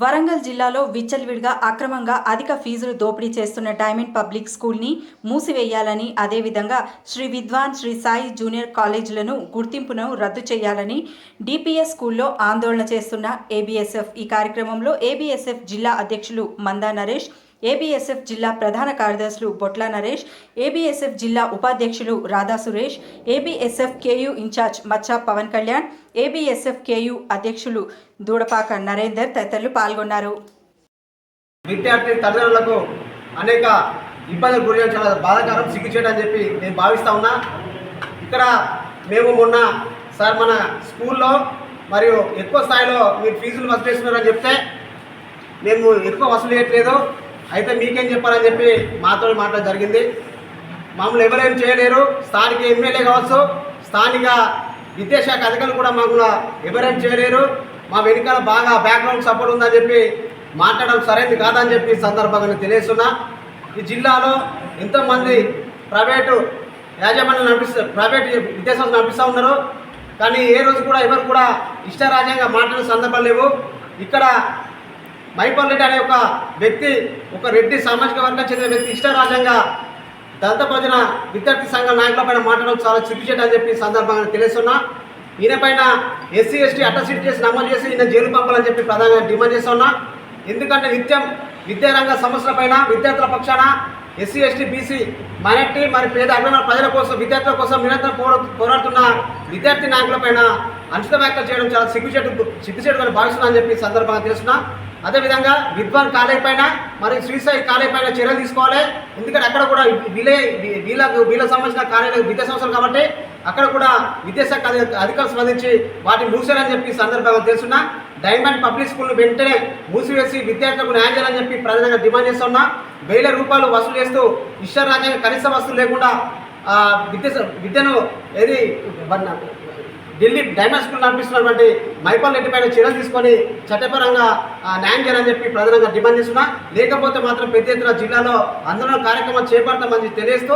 వరంగల్ జిల్లాలో విచ్చలవిడిగా అక్రమంగా అధిక ఫీజులు దోపిడీ చేస్తున్న డైమండ్ పబ్లిక్ స్కూల్ని మూసివేయాలని అదేవిధంగా శ్రీ విద్వాన్ శ్రీ సాయి జూనియర్ కాలేజీలను గుర్తింపును రద్దు చేయాలని డిపిఎస్ స్కూల్లో ఆందోళన చేస్తున్న ఏబిఎస్ఎఫ్. ఈ కార్యక్రమంలో ఏబిఎస్ఎఫ్ జిల్లా అధ్యక్షులు మందా నరేష్ ఏబీఎస్ఎఫ్ జిల్లా ప్రధాన కార్యదర్శులు బొట్ల నరేష్ ఏబీఎస్ఎఫ్ జిల్లా ఉపాధ్యక్షులు Radha Suresh ABSF KU incharge Maccha Pawan Kalyan ఏబీఎస్ఎఫ్ Ku అధ్యక్షులు దూడపాక నరేందర్ తదితరులు పాల్గొన్నారు. విద్యార్థి తల్లిదండ్రులకు అనేక ఇబ్బందులు గురి చాలా బాధాకరం సిగ్గుచేయడం అని చెప్పి నేను భావిస్తా ఉన్నా. ఇక్కడ మేము మొన్న సార్ మన స్కూల్లో మరియు ఎక్కువ స్థాయిలో మీరు ఫీజులు వసూలు చేస్తున్నారని చెప్తే మేము ఎక్కువ వసూలు చేయట్లేదు. అయితే మీకేం చెప్పాలని చెప్పి మాతో మాట్లాడడం జరిగింది. మమ్మల్ని ఎవరేం చేయలేరు. స్థానిక ఎమ్మెల్యే కావచ్చు స్థానిక విద్యాశాఖ అధికారులు కూడా మాకు ఎవరేం చేయలేరు. మా వెనుకాల బాగా బ్యాక్గ్రౌండ్ సపోర్ట్ ఉందని చెప్పి మాట్లాడడం సరైనది కాదని చెప్పి సందర్భంగా నేను తెలియస్తున్నా ఈ జిల్లాలో ఎంతోమంది ప్రైవేటు యాజమాన్యం నడిపిస్తూ ప్రైవేట్ విద్యాసంస్థలు నడిపిస్తూ ఉన్నారు. కానీ ఏ రోజు కూడా ఎవరు కూడా ఇష్టరాజ్యంగా మాట్లాడిన సందర్భం లేవు. ఇక్కడ మైపల్ రెడ్డి అనే ఒక వ్యక్తి ఒక రెడ్డి సామాజిక వర్గం చెందిన వ్యక్తి ఇష్టరాజ్యంగా దంతపదిన విద్యార్థి సంఘ నాయకులపైన మాట్లాడడం చాలా సిగ్గుచేట అని చెప్పి సందర్భంగా తెలుస్తున్నా. ఈయన పైన ఎస్సీ ఎస్టీ అట్టసీట్ చేసి నమోదు చేసి ఈయన జైలు పంపాలని చెప్పి ప్రధానంగా డిమాండ్ చేస్తున్నా. ఎందుకంటే నిత్యం విద్యారంగ సమస్యల పైన విద్యార్థుల పక్షాన ఎస్సీ ఎస్టీ బీసీ మైనార్టీ మరి పేద అగ్రవర్ణ ప్రజల కోసం విద్యార్థుల కోసం నిరంతరం పోరా పోరాడుతున్న విద్యార్థి నాయకులపైన అనుచిత వ్యాఖ్యలు చేయడం చాలా సిగ్గుచేటు సిగ్గుచేటు అని భావిస్తున్నా అని చెప్పి సందర్భంగా తెలుస్తున్నా. అదేవిధంగా విద్వాన్ కాలేజ్ పైన మరి శ్రీసాయి కాలేజ్ పైన చర్యలు తీసుకోవాలి. ఎందుకంటే అక్కడ కూడా వీలే వీళ్ళకు వీళ్ళకి సంబంధించిన కాలేజీలు విద్యా సంస్థలు కాబట్టి అక్కడ కూడా విద్యాశాఖ అధికారులు స్పందించి వాటిని మూసేయాలని చెప్పి సందర్భంగా తెలుసున్నా డైమండ్ పబ్లిక్ స్కూల్ వెంటనే మూసివేసి విద్యార్థులకు న్యాయం చేయాలని చెప్పి ప్రధానంగా డిమాండ్ చేస్తున్నా. వేల రూపాయలు వసూలు చేస్తూ ఇష్టరాజ్యాంగ కనీస వస్తువులు లేకుండా విద్య విద్యను ఏది ఢిల్లీ డైమండ్ స్కూల్ నడిపిస్తున్నటువంటి మైపాల్ రెడ్డి పైన చర్యలు తీసుకొని చట్టపరంగా న్యాయం చేయాలని చెప్పి ప్రధానంగా డిమాండ్ చేస్తున్నా. లేకపోతే మాత్రం పెద్ద ఎత్తున జిల్లాలో ఆందోళన కార్యక్రమం చేపడతామని తెలియజేస్తూ